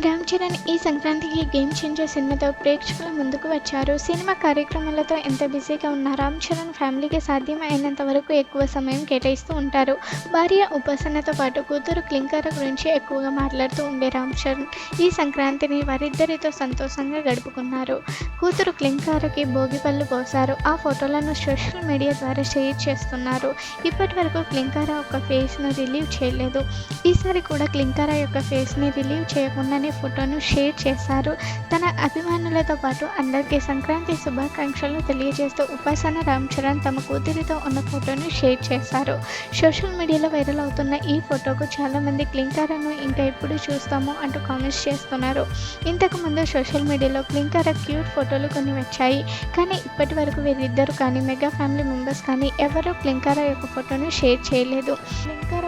రామ్ చరణ్ ఈ సంక్రాంతికి game changer సినిమాతో ప్రేక్షకుల ముందుకు వచ్చారు. సినిమా కార్యక్రమాలతో ఎంత బిజీగా ఉన్న రామ్ చరణ్ ఫ్యామిలీకి సాధ్యం వరకు ఎక్కువ సమయం కేటాయిస్తూ ఉంటారు. భార్య ఉపాసనతో పాటు కూతురు క్లింకర గురించి ఎక్కువగా మాట్లాడుతూ ఉండే రామ్ చరణ్ ఈ సంక్రాంతిని వారిద్దరితో సంతోషంగా గడుపుకున్నారు. కూతురు క్లింకారకి భోగి పళ్ళు పోశారు. ఆ ఫోటోలను సోషల్ మీడియా ద్వారా షేర్ చేస్తున్నారు. ఇప్పటి వరకు క్లింకార ఒక ఫేస్ను రిలీవ్ చేయలేదు. ఈసారి కూడా క్లింకార యొక్క ఫేస్ని రిలీవ్ చేయకుండానే ఫోటోను షేర్ చేశారు. తన అభిమానులతో పాటు అందరికీ సంక్రాంతి శుభాకాంక్షలు తెలియజేస్తూ ఉపాసన రామ్ చరణ్ తమ కూతురితో ఉన్న ఫోటోను షేర్ చేశారు. సోషల్ మీడియాలో వైరల్ అవుతున్న ఈ ఫోటోకు చాలామంది క్లింకారను ఇంకా ఎప్పుడు చూస్తాము అంటూ కామెంట్స్ చేస్తున్నారు. ఇంతకు ముందు సోషల్ మీడియాలో క్లింకార క్యూట్ ఫోటోలు కొన్ని వచ్చాయి. కానీ ఇప్పటి వరకు వీరిద్దరు కానీ మెగా ఫ్యామిలీ మెంబర్స్ కానీ ఎవరూ క్లింకార యొక్క ఫోటోను షేర్ చేయలేదు. క్లింకార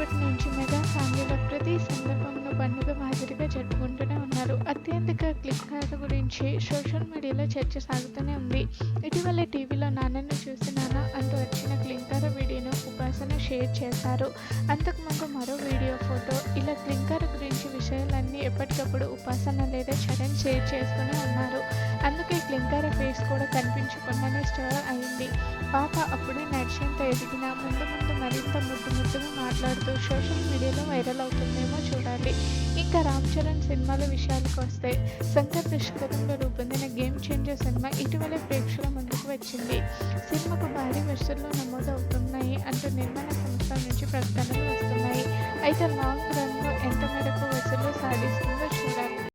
ఇప్పటి నుంచి మెగా ఫ్యామిలీలో ప్రతి సందర్భంలో పండుగ మాదిరిగా జరుపుకుంటూనే ఉన్నారు. అత్యంతగా క్లింకార గురించి సోషల్ మీడియాలో చర్చ సాగుతూనే ఉంది. ఇటీవల టీవీలో నాన్నను చూసి నాన్న అంటూ వచ్చిన క్లింకర్ వీడియోను ఉపాసన షేర్ చేశారు. అంతకుముందు మరో వీడియో ఫోటో ఇలా క్లింకర్ గురించి విషయాలన్నీ ఎప్పటికప్పుడు ఉపాసన లేదా చరణ్ షేర్ చేస్తూనే ఉన్నారు. అందుకే క్లింకర్ ఫేస్ కూడా కనిపించకుండానే స్టార్ అయింది. పాప అప్పుడే నడిచేంత ఎదిగిన ముందు ముందు మరింత ముద్దు ముద్దుగా మాట్లాడుతూ సోషల్ మీడియాలో వైరల్ అవుతుందేమో చూడాలి. ఇంకా రామ్ చరణ్ సినిమాల విషయాలకు వస్తే శంకర్ దర్శకత్వంలో రూపొందిన గేమ్ చేంజర్ సినిమా ఇటీవల ప్రేక్షకుల ముందుకు వచ్చింది. సినిమాకు భారీ వసూళ్ళు నమోదు అవుతున్నాయి అంటూ నిర్మాణ సంస్థ నుంచి ప్రకటనలు వస్తున్నాయి. అయితే లాంగ్ రన్లో